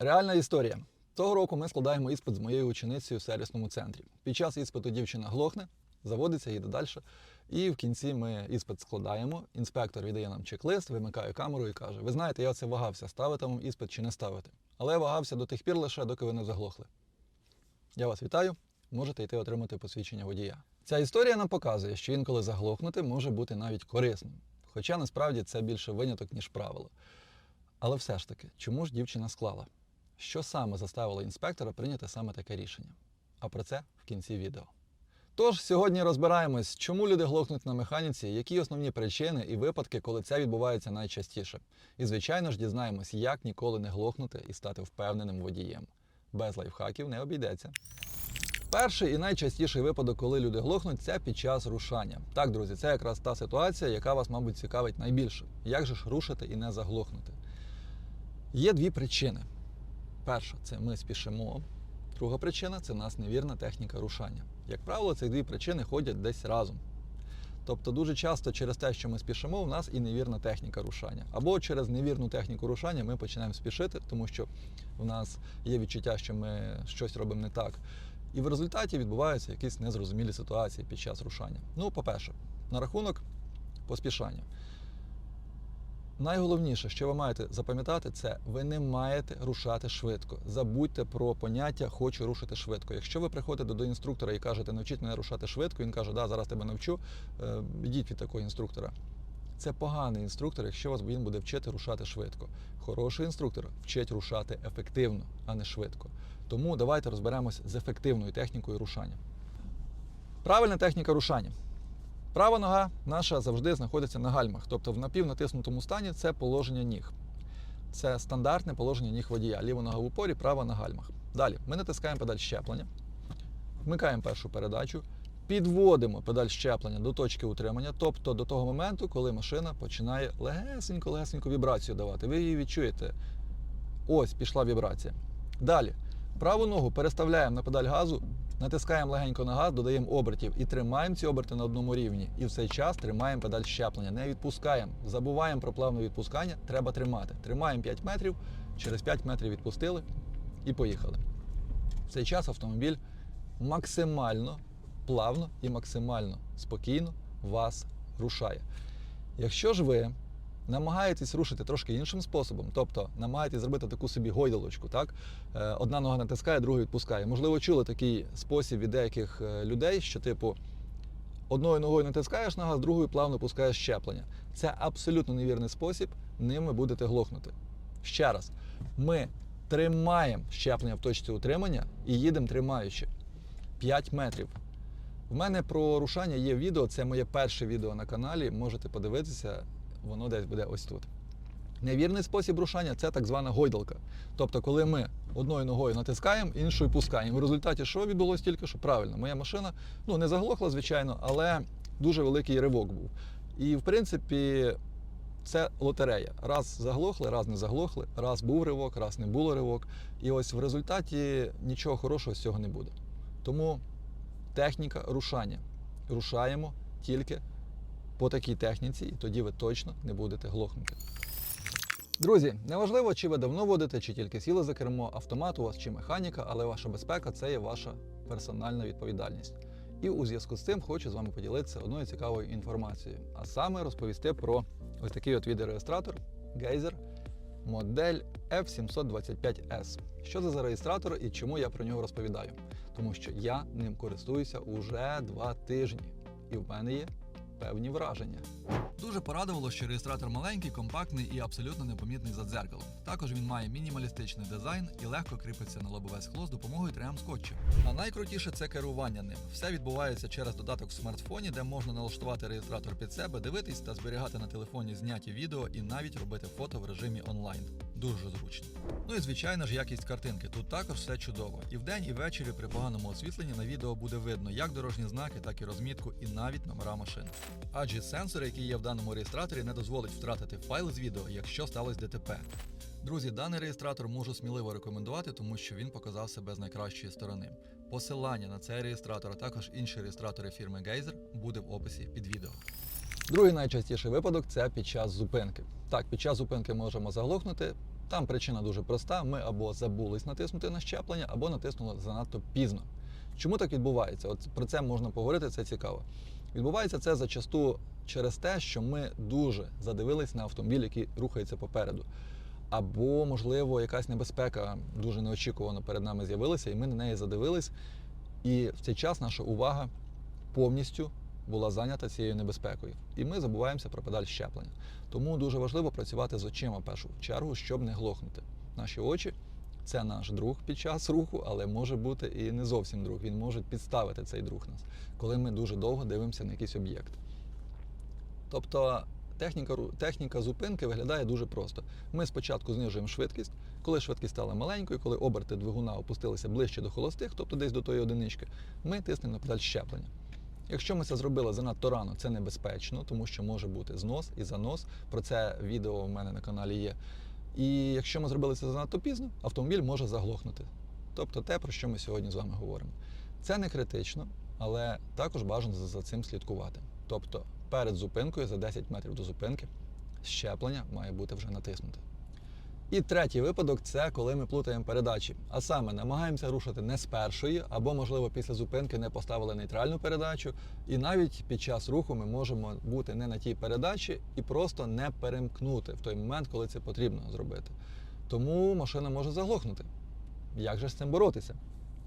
Реальна історія. Того року ми складаємо іспит з моєю ученицею в сервісному центрі. Під час іспиту дівчина глохне, заводиться, їде далі. І в кінці ми іспит складаємо. Інспектор віддає нам чек-лист, вимикає камеру і каже: Ви знаєте, я це вагався, ставити вам іспит чи не ставити. Але я вагався до тих пір лише, доки ви не заглохли. Я вас вітаю. Можете йти отримати посвідчення водія. Ця історія нам показує, що інколи заглохнути може бути навіть корисним. Хоча насправді це більше виняток, ніж правило. Але все ж таки, чому ж дівчина склала? Що саме заставило інспектора прийняти саме таке рішення? А про це в кінці відео. Тож сьогодні розбираємось, чому люди глохнуть на механіці, які основні причини і випадки, коли це відбувається найчастіше. І, звичайно ж, дізнаємось, як ніколи не глохнути і стати впевненим водієм. Без лайфхаків не обійдеться. Перший і найчастіший випадок, коли люди глохнуть, це під час рушання. Так, друзі, це якраз та ситуація, яка вас, мабуть, цікавить найбільше. Як же ж рушити і не заглохнути? Є дві причини. Перша це ми спішимо. Друга причина це в нас невірна техніка рушання. Як правило, ці дві причини ходять десь разом. Тобто дуже часто через те, що ми спішимо, в нас і невірна техніка рушання. Або через невірну техніку рушання ми починаємо спішити, тому що в нас є відчуття, що ми щось робимо не так. І в результаті відбуваються якісь незрозумілі ситуації під час рушання. Ну, по-перше, на рахунок поспішання. Найголовніше, що ви маєте запам'ятати, це ви не маєте рушати швидко. Забудьте про поняття хочу рушити швидко. Якщо ви приходите до інструктора і кажете, навчіть мене рушати швидко, він каже, да, зараз тебе навчу, е, йдіть від такого інструктора. Це поганий інструктор, якщо вас він буде вчити рушати швидко. Хороший інструктор вчить рушати ефективно, а не швидко. Тому давайте розберемось з ефективною технікою рушання. Правильна техніка рушання. Права нога наша завжди знаходиться на гальмах, тобто в напівнатиснутому стані це положення ніг. Це стандартне положення ніг водія. Ліва нога в упорі, права на гальмах. Далі ми натискаємо педаль щеплення, вмикаємо першу передачу, підводимо педаль щеплення до точки утримання, тобто до того моменту, коли машина починає легесенько-легесенько вібрацію давати. Ви її відчуєте. Ось пішла вібрація. Далі. Праву ногу переставляємо на педаль газу, натискаємо легенько на газ, додаємо обертів і тримаємо ці оберти на одному рівні. І в цей час тримаємо педаль щеплення. Не відпускаємо. Забуваємо про плавне відпускання. Треба тримати. Тримаємо 5 метрів, через 5 метрів відпустили і поїхали. В цей час автомобіль максимально плавно і максимально спокійно вас рушає. Якщо ж ви намагаєтесь рушити трошки іншим способом, тобто намагаєтесь зробити таку собі гойдалочку, так? Е, Одна нога натискає, друга відпускає. Можливо, чули такий спосіб від деяких е, людей, що, типу, одною ногою натискаєш на газ, другою плавно пускаєш щеплення. Це абсолютно невірний спосіб, ним ви будете глохнути. Ще раз, ми тримаємо щеплення в точці утримання і їдемо тримаючи 5 метрів. В мене про рушання є відео, це моє перше відео на каналі. Можете подивитися, воно десь буде ось тут. Невірний спосіб рушання це так звана гойдалка. Тобто, коли ми одною ногою натискаємо, іншою пускаємо. В результаті що відбулося тільки що правильно? Моя машина ну, не заглохла, звичайно, але дуже великий ривок був. І в принципі, це лотерея. Раз заглохли, раз не заглохли, раз був ривок, раз не було ривок. І ось в результаті нічого хорошого з цього не буде. Тому техніка рушання. Рушаємо тільки по такій техніці, і тоді ви точно не будете глохнути. Друзі, неважливо, чи ви давно водите, чи тільки сіли за кермо, автомат у вас чи механіка, але ваша безпека це є ваша персональна відповідальність. І у зв'язку з цим хочу з вами поділитися одною цікавою інформацією, а саме розповісти про ось такий от відеореєстратор Geyser модель F725S. Що це за реєстратор і чому я про нього розповідаю? Тому що я ним користуюся уже два тижні, і в мене є певні враження. Дуже порадувало, що реєстратор маленький, компактний і абсолютно непомітний за дзеркалом. Також він має мінімалістичний дизайн і легко кріпиться на лобове скло з допомогою 3М скотчу. А найкрутіше це керування ним. Все відбувається через додаток в смартфоні, де можна налаштувати реєстратор під себе, дивитись та зберігати на телефоні зняті відео і навіть робити фото в режимі онлайн. Дуже зручно. Ну і звичайно ж якість картинки. Тут також все чудово. І вдень, і ввечері при поганому освітленні на відео буде видно як дорожні знаки, так і розмітку, і навіть номера машин. Адже сенсор, який є в даному реєстраторі, не дозволить втратити файл з відео, якщо сталося ДТП. Друзі, даний реєстратор можу сміливо рекомендувати, тому що він показав себе з найкращої сторони. Посилання на цей реєстратор, а також інші реєстратори фірми Geyser буде в описі під відео. Другий найчастіший випадок це під час зупинки. Так, під час зупинки можемо заглохнути. Там причина дуже проста: ми або забулись натиснути на щеплення, або натиснули занадто пізно. Чому так відбувається? От про це можна поговорити, це цікаво. Відбувається це зачасту через те, що ми дуже задивились на автомобіль, який рухається попереду. Або, можливо, якась небезпека дуже неочікувано перед нами з'явилася, і ми на неї задивились. І в цей час наша увага повністю була зайнята цією небезпекою. І ми забуваємося про педаль щеплення. Тому дуже важливо працювати з очима в першу чергу, щоб не глохнути. Наші очі це наш друг під час руху, але може бути і не зовсім друг. Він може підставити цей друг нас, коли ми дуже довго дивимося на якийсь об'єкт. Тобто техніка, техніка зупинки виглядає дуже просто. Ми спочатку знижуємо швидкість, коли швидкість стала маленькою, коли оберти двигуна опустилися ближче до холостих, тобто десь до тої одинички, ми тиснемо на педаль щеплення. Якщо ми це зробили занадто рано, це небезпечно, тому що може бути знос і занос. Про це відео у мене на каналі є. І якщо ми зробили це занадто пізно, автомобіль може заглохнути. Тобто те, про що ми сьогодні з вами говоримо. Це не критично, але також бажано за- цим слідкувати. Тобто перед зупинкою за 10 метрів до зупинки щеплення має бути вже натиснуте. І третій випадок це коли ми плутаємо передачі. А саме намагаємося рушити не з першої, або, можливо, після зупинки не поставили нейтральну передачу. І навіть під час руху ми можемо бути не на тій передачі і просто не перемкнути в той момент, коли це потрібно зробити. Тому машина може заглохнути. Як же з цим боротися?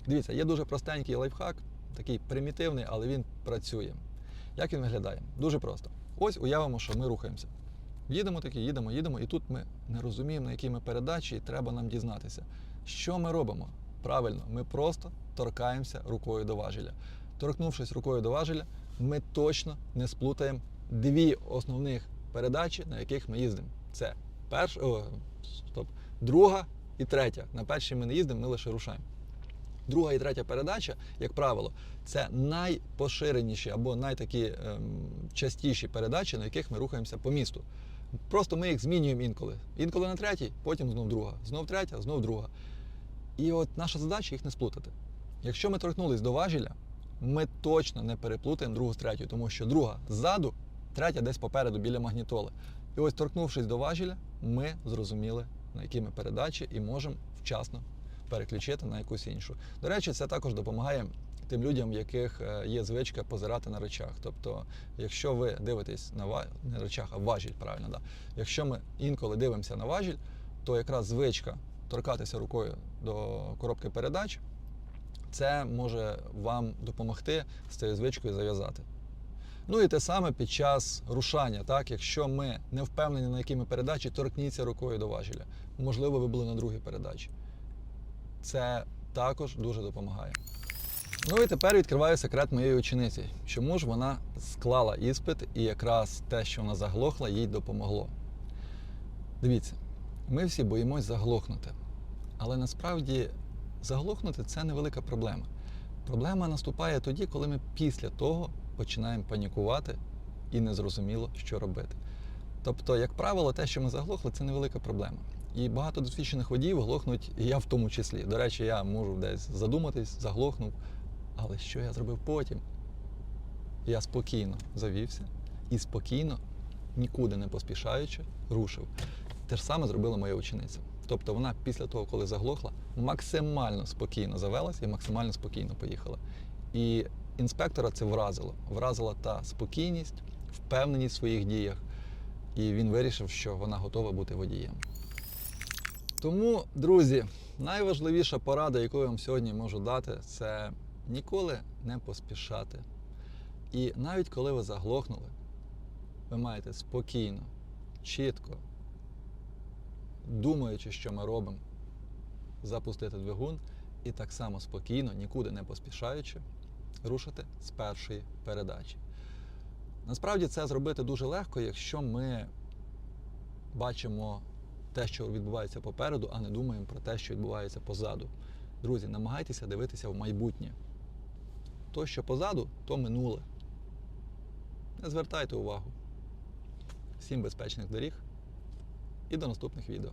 Дивіться, є дуже простенький лайфхак, такий примітивний, але він працює. Як він виглядає? Дуже просто. Ось уявимо, що ми рухаємося. Їдемо таки, їдемо, їдемо, і тут ми не розуміємо, на якій ми передачі, і треба нам дізнатися. Що ми робимо? Правильно, ми просто торкаємося рукою до важеля. Торкнувшись рукою до важеля, ми точно не сплутаємо дві основних передачі, на яких ми їздимо. Це перш... О, стоп, друга і третя. На першій ми не їздимо, ми лише рушаємо. Друга і третя передача, як правило, це найпоширеніші або найтакі ем, частіші передачі, на яких ми рухаємося по місту. Просто ми їх змінюємо інколи. Інколи на третій, потім знов друга, знов третя, знов друга. І от наша задача їх не сплутати. Якщо ми торкнулись до важеля, ми точно не переплутаємо другу з третьою, тому що друга ззаду, третя десь попереду біля магнітоли. І ось торкнувшись до важеля, ми зрозуміли, на які ми передачі, і можемо вчасно переключити на якусь іншу. До речі, це також допомагає тим людям, в яких е, є звичка позирати на речах. Тобто, якщо ви дивитесь на ва... не речах, а важіль, правильно, да. Якщо ми інколи дивимося на важіль, то якраз звичка торкатися рукою до коробки передач, це може вам допомогти з цією звичкою зав'язати. Ну і те саме під час рушання. Так? Якщо ми не впевнені, на якій ми передачі, торкніться рукою до важеля. Можливо, ви були на другій передачі. Це також дуже допомагає. Ну і тепер відкриваю секрет моєї учениці. Чому ж вона склала іспит і якраз те, що вона заглохла, їй допомогло. Дивіться, ми всі боїмось заглохнути. Але насправді заглохнути це невелика проблема. Проблема наступає тоді, коли ми після того починаємо панікувати і незрозуміло, що робити. Тобто, як правило, те, що ми заглохли, це невелика проблема. І багато досвідчених водіїв глохнуть, і я в тому числі. До речі, я можу десь задуматись, заглохнув. Але що я зробив потім? Я спокійно завівся і спокійно, нікуди не поспішаючи, рушив. Те ж саме зробила моя учениця. Тобто вона після того, коли заглохла, максимально спокійно завелась і максимально спокійно поїхала. І інспектора це вразило. Вразила та спокійність, впевненість в своїх діях. І він вирішив, що вона готова бути водієм. Тому, друзі, найважливіша порада, яку я вам сьогодні можу дати, це ніколи не поспішати. І навіть коли ви заглохнули, ви маєте спокійно, чітко, думаючи, що ми робимо, запустити двигун і так само спокійно, нікуди не поспішаючи, рушити з першої передачі. Насправді це зробити дуже легко, якщо ми бачимо те, що відбувається попереду, а не думаємо про те, що відбувається позаду. Друзі, намагайтеся дивитися в майбутнє. То, що позаду, то минуле. Не звертайте увагу. Всім безпечних доріг і до наступних відео.